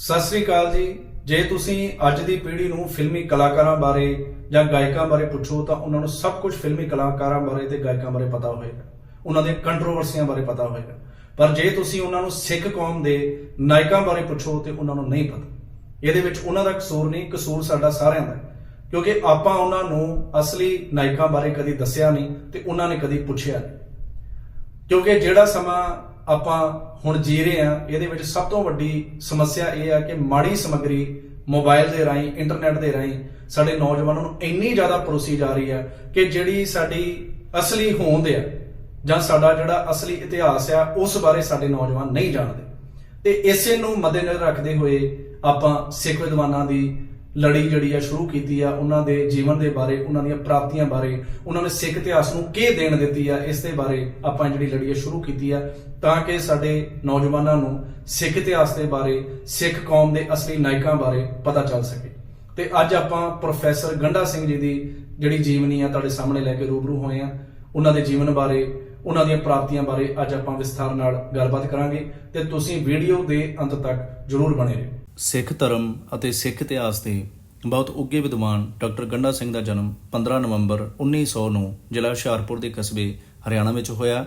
ਸਤਿ ਸ੍ਰੀ ਅਕਾਲ ਜੀ। ਜੇ ਤੁਸੀਂ ਅੱਜ ਦੀ ਪੀੜ੍ਹੀ ਨੂੰ ਫਿਲਮੀ ਕਲਾਕਾਰਾਂ ਬਾਰੇ ਜਾਂ ਗਾਇਕਾਂ ਬਾਰੇ ਪੁੱਛੋ, ਤਾਂ ਉਹਨਾਂ ਨੂੰ ਸਭ ਕੁਝ ਫਿਲਮੀ ਕਲਾਕਾਰਾਂ ਬਾਰੇ ਤੇ ਗਾਇਕਾਂ ਬਾਰੇ ਪਤਾ ਹੋਏਗਾ। ਉਹਨਾਂ ਦੇ ਕੰਟਰੋਵਰਸੀਆਂ ਬਾਰੇ ਪਤਾ ਹੋਏਗਾ। ਪਰ ਜੇ ਤੁਸੀਂ ਉਹਨਾਂ ਨੂੰ ਸਿੱਖ ਕੌਮ ਦੇ ਨਾਇਕਾਂ ਬਾਰੇ ਪੁੱਛੋ, ਤੇ ਉਹਨਾਂ ਨੂੰ ਨਹੀਂ ਪਤਾ। ਇਹਦੇ ਵਿੱਚ ਉਹਨਾਂ ਦਾ ਕਸੂਰ ਨਹੀਂ, ਕਸੂਰ ਸਾਡਾ ਸਾਰਿਆਂ ਦਾ ਕਿਉਂਕਿ ਆਪਾਂ ਉਹਨਾਂ ਨੂੰ ਅਸਲੀ ਨਾਇਕਾਂ ਬਾਰੇ ਕਦੀ ਦੱਸਿਆ ਨਹੀਂ, ਤੇ ਉਹਨਾਂ ਨੇ ਕਦੀ ਪੁੱਛਿਆ ਨਹੀਂ। ਕਿਉਂਕਿ ਜਿਹੜਾ ਸਮਾਂ ਆਪਾਂ ਹੁਣ ਜੀ ਰਹੇ ਆ ਇਹਦੇ ਵਿੱਚ ਸਭ ਤੋਂ ਵੱਡੀ ਸਮੱਸਿਆ ਇਹ ਆ ਕਿ ਮਾੜੀ ਸਮੱਗਰੀ ਮੋਬਾਈਲ ਦੇ ਰਾਹੀਂ, ਇੰਟਰਨੈਟ ਦੇ ਰਾਹੀਂ ਸਾਡੇ ਨੌਜਵਾਨਾਂ ਨੂੰ ਇੰਨੀ ਜ਼ਿਆਦਾ ਪਰੋਸੀ ਜਾ ਰਹੀ ਆ ਕਿ ਜਿਹੜੀ ਸਾਡੀ ਅਸਲੀ ਹੋਂਦ ਆ ਜਾਂ ਸਾਡਾ ਜਿਹੜਾ ਅਸਲੀ ਇਤਿਹਾਸ ਆ, ਉਸ ਬਾਰੇ ਸਾਡੇ ਨੌਜਵਾਨ ਨਹੀਂ ਜਾਣਦੇ। ਤੇ ਇਸੇ ਨੂੰ ਮੱਦੇਨਜ਼ਰ ਰੱਖਦੇ ਹੋਏ ਆਪਾਂ ਸਿੱਖ ਵਿਦਵਾਨਾਂ ਦੀ ਲੜੀ ਜਿਹੜੀ ਆ, ਸ਼ੁਰੂ ਕੀਤੀ ਆ, ਉਹਨਾਂ ਦੇ ਜੀਵਨ ਦੇ ਬਾਰੇ, ਉਹਨਾਂ ਦੀਆਂ ਪ੍ਰਾਪਤੀਆਂ ਬਾਰੇ, ਉਹਨਾਂ ਨੇ ਸਿੱਖ ਇਤਿਹਾਸ ਨੂੰ ਕੀ ਦੇਣ ਦਿੱਤੀ ਆ, ਇਸ ਦੇ ਬਾਰੇ ਆਪਾਂ ਜਿਹੜੀ ਲੜੀ ਆ, ਸ਼ੁਰੂ ਕੀਤੀ ਆ। ਤਾਂ ਕਿ ਸਾਡੇ ਨੌਜਵਾਨਾਂ ਨੂੰ ਸਿੱਖ ਇਤਿਹਾਸ ਦੇ ਬਾਰੇ, ਸਿੱਖ ਕੌਮ ਦੇ ਅਸਲੀ ਨਾਇਕਾਂ ਬਾਰੇ ਪਤਾ ਚੱਲ ਸਕੇ। ਤੇ ਅੱਜ ਆਪਾਂ ਪ੍ਰੋਫੈਸਰ ਗੰਡਾ ਸਿੰਘ ਜੀ ਦੀ ਜਿਹੜੀ ਜੀਵਨੀ ਆ, ਤੁਹਾਡੇ ਸਾਹਮਣੇ ਲੈ ਕੇ ਰੂਬਰੂ ਹੋਏ ਆ। ਉਹਨਾਂ ਦੇ ਜੀਵਨ ਬਾਰੇ, ਉਹਨਾਂ ਦੀਆਂ ਪ੍ਰਾਪਤੀਆਂ ਬਾਰੇ ਅੱਜ ਆਪਾਂ ਵਿਸਥਾਰ ਨਾਲ ਗੱਲਬਾਤ ਕਰਾਂਗੇ ਤੇ ਤੁਸੀਂ ਵੀਡੀਓ ਦੇ ਅੰਤ ਤੱਕ ਜਰੂਰ ਬਣੇ ਰਹੋ। ਸਿੱਖ ਧਰਮ ਅਤੇ ਸਿੱਖ ਇਤਿਹਾਸ ਦੇ ਬਹੁਤ ਉੱਘੇ ਵਿਦਵਾਨ ਡਾਕਟਰ ਗੰਡਾ ਸਿੰਘ ਦਾ ਜਨਮ 15 ਨਵੰਬਰ 1900 ਨੂੰ ਜ਼ਿਲ੍ਹਾ ਹੁਸ਼ਿਆਰਪੁਰ ਦੇ ਕਸਬੇ ਹਰਿਆਣਾ ਵਿੱਚ ਹੋਇਆ।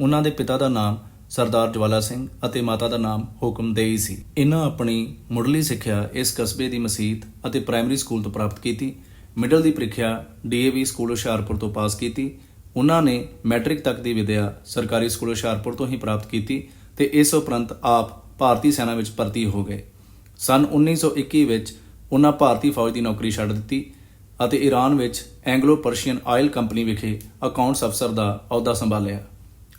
ਉਹਨਾਂ ਦੇ ਪਿਤਾ ਦਾ ਨਾਮ ਸਰਦਾਰ ਜਵਾਲਾ ਸਿੰਘ ਅਤੇ ਮਾਤਾ ਦਾ ਨਾਮ ਹੁਕਮਦੇਈ ਸੀ। ਇਹਨਾਂ ਆਪਣੀ ਮੁੱਢਲੀ ਸਿੱਖਿਆ ਇਸ ਕਸਬੇ ਦੀ ਮਸਜਿਦ ਅਤੇ ਪ੍ਰਾਇਮਰੀ ਸਕੂਲ ਤੋਂ ਪ੍ਰਾਪਤ ਕੀਤੀ। ਮਿਡਲ ਦੀ ਪ੍ਰੀਖਿਆ ਡੀਏਵੀ ਸਕੂਲ ਹੁਸ਼ਿਆਰਪੁਰ ਤੋਂ ਪਾਸ ਕੀਤੀ। ਉਹਨਾਂ ਨੇ ਮੈਟ੍ਰਿਕ ਤੱਕ ਦੀ ਵਿਦਿਆ ਸਰਕਾਰੀ ਸਕੂਲ ਹੁਸ਼ਿਆਰਪੁਰ ਤੋਂ ਹੀ ਪ੍ਰਾਪਤ ਕੀਤੀ ਤੇ ਇਸ ਉਪਰੰਤ ਆਪ ਭਾਰਤੀ ਸੈਨਾ ਵਿੱਚ ਭਰਤੀ ਹੋ ਗਏ। ਸਨ 1921 ਵਿੱਚ ਉਹਨਾਂ ਭਾਰਤੀ ਫੌਜ ਦੀ ਨੌਕਰੀ ਛੱਡ ਦਿੱਤੀ ਅਤੇ ਈਰਾਨ ਵਿੱਚ ਐਂਗਲੋ ਪਰਸ਼ੀਅਨ ਆਇਲ ਕੰਪਨੀ ਵਿਖੇ ਅਕਾਊਂਟਸ ਅਫਸਰ ਦਾ ਅਹੁਦਾ ਸੰਭਾਲਿਆ।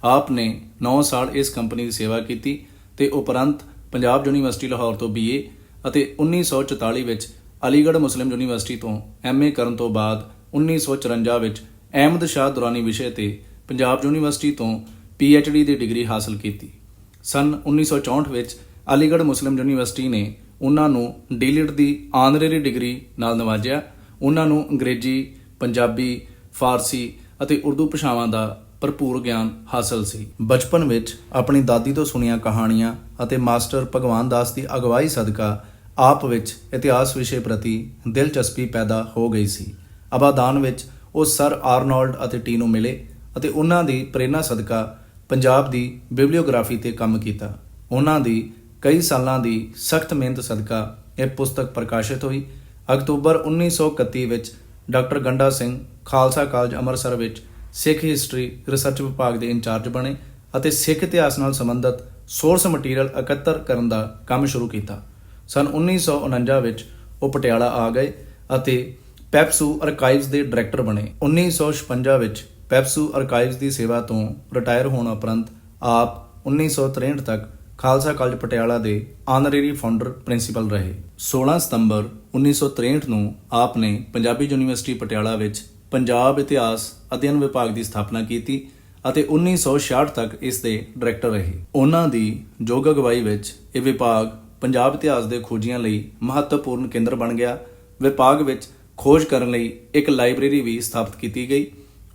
ਆਪ ਨੇ 9 ਸਾਲ ਇਸ ਕੰਪਨੀ ਦੀ ਸੇਵਾ ਕੀਤੀ ਤੇ ਉਪਰੰਤ ਪੰਜਾਬ ਯੂਨੀਵਰਸਿਟੀ ਲਾਹੌਰ ਤੋਂ ਬੀਏ ਅਤੇ 1944 ਵਿੱਚ ਅਲੀਗੜ੍ਹ ਮੁਸਲਿਮ ਯੂਨੀਵਰਸਿਟੀ ਤੋਂ ਐਮਏ ਕਰਨ ਤੋਂ ਬਾਅਦ 1954 ਵਿੱਚ ਅਹਿਮਦ ਸ਼ਾਹ ਦੁਰਾਨੀ ਵਿਸ਼ੇ ਤੇ ਪੰਜਾਬ ਯੂਨੀਵਰਸਿਟੀ ਤੋਂ ਪੀਐਚਡੀ ਦੀ ਡਿਗਰੀ ਹਾਸਲ ਕੀਤੀ। ਸਨ 1964 ਵਿੱਚ ਅਲੀਗੜ੍ਹ ਮੁਸਲਿਮ ਯੂਨੀਵਰਸਿਟੀ ਨੇ ਉਹਨਾਂ ਨੂੰ ਡੀਲਿਟ ਦੀ ਆਨਰੇਰੀ ਡਿਗਰੀ ਨਾਲ ਨਵਾਜਿਆ। ਉਹਨਾਂ ਨੂੰ ਅੰਗਰੇਜ਼ੀ, ਪੰਜਾਬੀ, ਫਾਰਸੀ ਅਤੇ ਉਰਦੂ ਭਾਸ਼ਾਵਾਂ ਦਾ ਭਰਪੂਰ ਗਿਆਨ ਹਾਸਲ ਸੀ। ਬਚਪਨ ਵਿੱਚ ਆਪਣੀ ਦਾਦੀ ਤੋਂ ਸੁਣੀਆਂ ਕਹਾਣੀਆਂ ਅਤੇ ਮਾਸਟਰ ਭਗਵਾਨ ਦਾਸ ਦੀ ਅਗਵਾਈ ਸਦਕਾ ਆਪ ਵਿੱਚ ਇਤਿਹਾਸ ਵਿਸ਼ੇ ਪ੍ਰਤੀ ਦਿਲਚਸਪੀ ਪੈਦਾ ਹੋ ਗਈ ਸੀ। ਅਬਾਦਾਨ ਵਿੱਚ ਉਹ ਸਰ ਆਰਨੋਲਡ ਅਤੇ ਟੀ ਨੂੰ ਮਿਲੇ ਅਤੇ ਉਹਨਾਂ ਦੀ ਪ੍ਰੇਰਣਾ ਸਦਕਾ ਪੰਜਾਬ ਦੀ ਬਿਬਲੀਓਗ੍ਰਾਫੀ ਤੇ ਕੰਮ ਕੀਤਾ। ਉਹਨਾਂ ਦੀ ਕਈ ਸਾਲਾਂ ਦੀ ਸਖਤ ਮਿਹਨਤ ਸਦਕਾ ਇਹ ਪੁਸਤਕ ਪ੍ਰਕਾਸ਼ਿਤ ਹੋਈ। ਅਕਤੂਬਰ 1931 ਵਿੱਚ ਡਾਕਟਰ ਗੰਡਾ ਸਿੰਘ ਖਾਲਸਾ ਕਾਲਜ ਅੰਮ੍ਰਿਤਸਰ ਵਿੱਚ ਸਿੱਖ ਹਿਸਟਰੀ ਰਿਸਰਚ ਵਿਭਾਗ ਦੇ ਇੰਚਾਰਜ ਬਣੇ ਅਤੇ ਸਿੱਖ ਇਤਿਹਾਸ ਨਾਲ ਸੰਬੰਧਿਤ ਸੋਰਸ ਮਟੀਰੀਅਲ ਇਕੱਤਰ ਕਰਨ ਦਾ ਕੰਮ ਸ਼ੁਰੂ ਕੀਤਾ। ਸਨ 1949 ਵਿੱਚ ਉਹ ਪਟਿਆਲਾ ਆ ਗਏ ਅਤੇ ਪੈਪਸੂ ਆਰਕਾਈਵਜ਼ ਦੇ ਡਾਇਰੈਕਟਰ ਬਣੇ। 1956 ਵਿੱਚ ਪੈਪਸੂ ਆਰਕਾਈਵਜ਼ ਦੀ ਸੇਵਾ ਤੋਂ ਰਿਟਾਇਰ ਹੋਣ ਉਪਰੰਤ ਆਪ 1963 ਤੱਕ ਖਾਲਸਾ ਕਾਲਜ ਪਟਿਆਲਾ ਦੇ ਆਨਰੇਰੀ ਫਾਊਂਡਰ ਪ੍ਰਿੰਸੀਪਲ ਰਹੇ। 16 ਸਤੰਬਰ 1963 ਨੂੰ ਆਪ ਨੇ ਪੰਜਾਬੀ ਯੂਨੀਵਰਸਿਟੀ ਪਟਿਆਲਾ ਵਿੱਚ ਪੰਜਾਬ ਇਤਿਹਾਸ ਅਧਿਐਨ ਵਿਭਾਗ ਦੀ ਸਥਾਪਨਾ ਕੀਤੀ ਅਤੇ 1966 ਤੱਕ ਇਸ ਦੇ ਡਾਇਰੈਕਟਰ ਰਹੇ। ਉਹਨਾਂ ਦੀ ਯੋਗ ਅਗਵਾਈ ਵਿੱਚ ਇਹ ਵਿਭਾਗ ਪੰਜਾਬ ਇਤਿਹਾਸ ਦੇ ਖੋਜੀਆਂ ਲਈ ਮਹੱਤਵਪੂਰਨ ਕੇਂਦਰ ਬਣ ਗਿਆ। ਵਿਭਾਗ ਵਿੱਚ ਖੋਜ ਕਰਨ ਲਈ ਇੱਕ ਲਾਇਬ੍ਰੇਰੀ ਵੀ ਸਥਾਪਿਤ ਕੀਤੀ ਗਈ।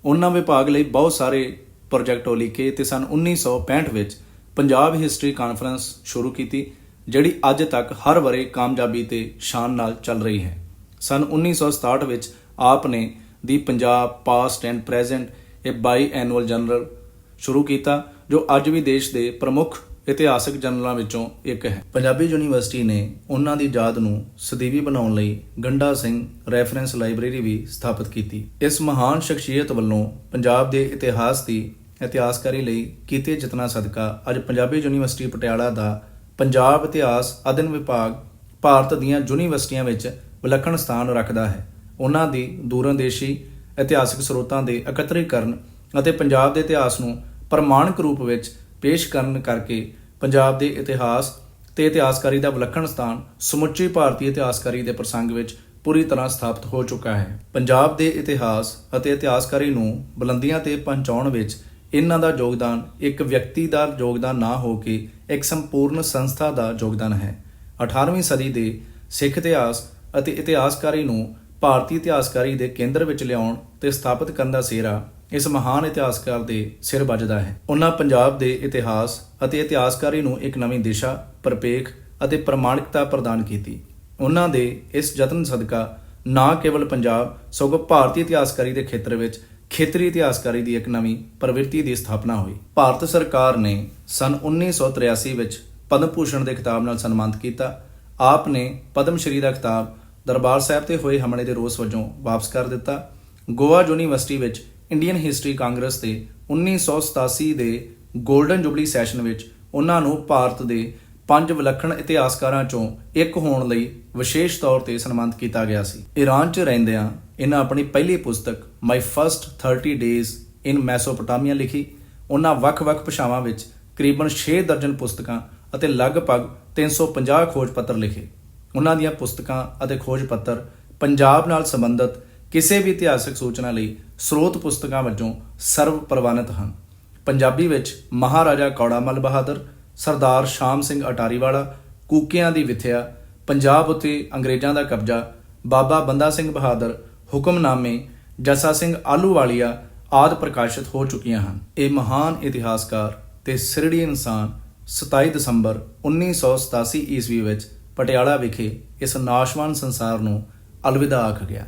ਉਹਨਾਂ ਵਿਭਾਗ ਲਈ ਬਹੁਤ ਸਾਰੇ ਪ੍ਰੋਜੈਕਟ ਲਿਖੇ ਤੇ ਸਨ 1965 ਵਿੱਚ ਪੰਜਾਬ ਹਿਸਟਰੀ ਕਾਨਫਰੰਸ ਸ਼ੁਰੂ ਕੀਤੀ, ਜਿਹੜੀ ਅੱਜ ਤੱਕ ਹਰ ਵਰੇ ਕਾਮਯਾਬੀ ਤੇ ਸ਼ਾਨ ਨਾਲ ਚੱਲ ਰਹੀ ਹੈ। ਸਨ 1967 ਵਿੱਚ ਆਪ ਨੇ the Punjab past and present ਇਹ ਬਾਈ ਐਨੂਅਲ ਜਨਰਲ ਸ਼ੁਰੂ ਕੀਤਾ, ਜੋ ਅੱਜ ਵੀ ਦੇਸ਼ ਦੇ ਪ੍ਰਮੁੱਖ ਇਤਿਹਾਸਕ ਜਨਰਲਾਂ ਵਿੱਚੋਂ ਇੱਕ ਹੈ। ਪੰਜਾਬੀ ਯੂਨੀਵਰਸਿਟੀ ਨੇ ਉਹਨਾਂ ਦੀ ਯਾਦ ਨੂੰ ਸਦੀਵੀ ਬਣਾਉਣ ਲਈ ਗੰਡਾ ਸਿੰਘ ਰੈਫਰੈਂਸ ਲਾਇਬ੍ਰੇਰੀ ਵੀ ਸਥਾਪਿਤ ਕੀਤੀ। ਇਸ ਮਹਾਨ ਸ਼ਖਸੀਅਤ ਵੱਲੋਂ ਪੰਜਾਬ ਦੇ ਇਤਿਹਾਸ ਦੀ ਇਤਿਹਾਸਕਾਰੀ ਲਈ ਕੀਤੇ ਯਤਨਾਂ ਸਦਕਾ ਅੱਜ ਪੰਜਾਬੀ ਯੂਨੀਵਰਸਿਟੀ ਪਟਿਆਲਾ ਦਾ ਪੰਜਾਬ ਇਤਿਹਾਸ ਅਧਿਐਨ ਵਿਭਾਗ ਭਾਰਤ ਦੀਆਂ ਯੂਨੀਵਰਸਿਟੀਆਂ ਵਿੱਚ ਵਿਲੱਖਣ ਸਥਾਨ ਰੱਖਦਾ ਹੈ। ਉਹਨਾਂ ਦੀ ਦੂਰੰਦੇਸ਼ੀ ਇਤਿਹਾਸਕ ਸਰੋਤਾਂ ਦੇ ਇਕੱਤਰੀਕਰਨ ਅਤੇ ਪੰਜਾਬ ਦੇ ਇਤਿਹਾਸ ਨੂੰ ਪ੍ਰਮਾਣਿਕ ਰੂਪ ਵਿੱਚ ਪੇਸ਼ ਕਰਨ ਕਰਕੇ ਪੰਜਾਬ ਦੇ ਇਤਿਹਾਸ ਤੇ ਇਤਿਹਾਸਕਾਰੀ ਦਾ ਵਿਲੱਖਣ ਸਥਾਨ ਸਮੁੱਚੀ ਭਾਰਤੀ ਇਤਿਹਾਸਕਾਰੀ ਦੇ ਪ੍ਰਸੰਗ ਵਿੱਚ ਪੂਰੀ ਤਰ੍ਹਾਂ ਸਥਾਪਿਤ ਹੋ ਚੁੱਕਾ ਹੈ। ਪੰਜਾਬ ਦੇ ਇਤਿਹਾਸ ਅਤੇ ਇਤਿਹਾਸਕਾਰੀ ਨੂੰ ਬੁਲੰਦੀਆਂ ਤੇ ਪਹੁੰਚਾਉਣ ਵਿੱਚ ਇਹਨਾਂ ਦਾ ਯੋਗਦਾਨ, ਇੱਕ ਵਿਅਕਤੀ ਦਾ ਯੋਗਦਾਨ ਨਾ ਹੋ ਕੇ ਇੱਕ ਸੰਪੂਰਨ ਸੰਸਥਾ ਦਾ ਯੋਗਦਾਨ ਹੈ। 18ਵੀਂ ਸਦੀ ਦੇ ਸਿੱਖ ਇਤਿਹਾਸ ਅਤੇ ਇਤਿਹਾਸਕਾਰੀ ਨੂੰ ਭਾਰਤੀ ਇਤਿਹਾਸਕਾਰੀ ਦੇ ਕੇਂਦਰ ਵਿੱਚ ਲਿਆਉਣ ਤੇ ਸਥਾਪਿਤ ਕਰਨ ਦਾ ਸਿਹਰਾ ਇਸ ਮਹਾਨ ਇਤਿਹਾਸਕਾਰ ਦੇ ਸਿਰ ਵੱਜਦਾ ਹੈ। ਉਹਨਾਂ ਪੰਜਾਬ ਦੇ ਇਤਿਹਾਸ ਅਤੇ ਇਤਿਹਾਸਕਾਰੀ ਨੂੰ ਇੱਕ ਨਵੀਂ ਦਿਸ਼ਾ, ਪਰਪੇਖ ਅਤੇ ਪ੍ਰਮਾਣਿਕਤਾ ਪ੍ਰਦਾਨ ਕੀਤੀ। ਉਹਨਾਂ ਦੇ ਇਸ ਯਤਨ ਸਦਕਾ ਨਾ ਕੇਵਲ ਪੰਜਾਬ, ਸਗੋਂ ਭਾਰਤੀ ਇਤਿਹਾਸਕਾਰੀ ਦੇ ਖੇਤਰ ਵਿੱਚ ਖੇਤਰੀ ਇਤਿਹਾਸਕਾਰੀ ਦੀ ਇੱਕ ਨਵੀਂ ਪ੍ਰਵਿਰਤੀ ਦੀ ਸਥਾਪਨਾ ਹੋਈ। ਭਾਰਤ ਸਰਕਾਰ ਨੇ ਸਨ 1983 ਵਿੱਚ ਪਦਮ ਭੂਸ਼ਣ ਦੇ ਖਿਤਾਬ ਨਾਲ ਸਨਮਾਨਿਤ ਕੀਤਾ। ਆਪ ਨੇ ਪਦਮ ਸ਼੍ਰੀ ਦਾ ਖਿਤਾਬ ਦਰਬਾਰ ਸਾਹਿਬ ਤੇ ਹੋਏ ਹਮਲੇ ਦੇ ਰੋਸ ਵਜੋਂ ਵਾਪਸ ਕਰ ਦਿੱਤਾ। ਗੋਆ ਯੂਨੀਵਰਸਿਟੀ ਵਿੱਚ ਇੰਡੀਅਨ ਹਿਸਟਰੀ ਕਾਂਗਰਸ ਦੇ 1987 ਦੇ 골ਡਨ ਜੁਬਲੀ ਸੈਸ਼ਨ ਵਿੱਚ ਉਹਨਾਂ ਨੂੰ ਭਾਰਤ ਦੇ ਪੰਜ ਵਿਲੱਖਣ ਇਤਿਹਾਸਕਾਰਾਂ ਚੋਂ ਇੱਕ ਹੋਣ ਲਈ ਵਿਸ਼ੇਸ਼ ਤੌਰ ਤੇ ਸਨਮਾਨਿਤ ਕੀਤਾ ਗਿਆ ਸੀ। ਈਰਾਨ 'ਚ ਰਹਿੰਦਿਆਂ ਇਹਨਾਂ ਆਪਣੀ ਪਹਿਲੀ ਪੁਸਤਕ my first 30 days in Mesopotamia ਲਿਖੀ। ਉਹਨਾਂ ਵੱਖ-ਵੱਖ ਭਾਸ਼ਾਵਾਂ ਵਿੱਚ ਕਰੀਬਨ 6 ਦਰਜਨ ਪੁਸਤਕਾਂ ਅਤੇ ਲਗਭਗ 350 ਖੋਜ ਪੱਤਰ ਲਿਖੇ। ਉਹਨਾਂ ਦੀਆਂ ਪੁਸਤਕਾਂ ਅਤੇ ਖੋਜ ਪੱਤਰ ਪੰਜਾਬ ਨਾਲ ਸੰਬੰਧਿਤ ਕਿਸੇ ਵੀ ਇਤਿਹਾਸਕ ਸੂਚਨਾ ਲਈ ਸਰੋਤ ਪੁਸਤਕਾਂ ਵਜੋਂ ਸਰਵ ਪ੍ਰਵਾਨਿਤ ਹਨ। ਪੰਜਾਬੀ ਵਿੱਚ ਮਹਾਰਾਜਾ ਕੌੜਾ ਮਲ ਬਹਾਦਰ, ਸਰਦਾਰ ਸ਼ਾਮ ਸਿੰਘ ਅਟਾਰੀ ਵਾਲਾ ਕੂਕਿਆਂ ਦੀ ਵਿਥਿਆ ਪੰਜਾਬ ਉਤੇ ਅੰਗਰੇਜ਼ਾਂ ਦਾ ਕਬਜ਼ਾ, ਬਾਬਾ ਬੰਦਾ ਸਿੰਘ ਬਹਾਦਰ ਹੁਕਮਨਾਮੇ ਜਸਾ ਸਿੰਘ ਆਲੂਵਾਲੀਆ ਆਦ ਪ੍ਰਕਾਸ਼ਿਤ ਹੋ ਚੁੱਕੀਆਂ ਹਨ। ਇਹ ਮਹਾਨ ਇਤਿਹਾਸਕਾਰ ਤੇ ਸਿਰੜੀ ਇਨਸਾਨ 27 ਦਸੰਬਰ 1987 ਈਸਵੀ ਵਿੱਚ ਪਟਿਆਲਾ ਵਿਖੇ ਇਸ ਨਾਸ਼ਵਾਨ ਸੰਸਾਰ ਨੂੰ ਅਲਵਿਦਾ ਆਖ ਗਿਆ।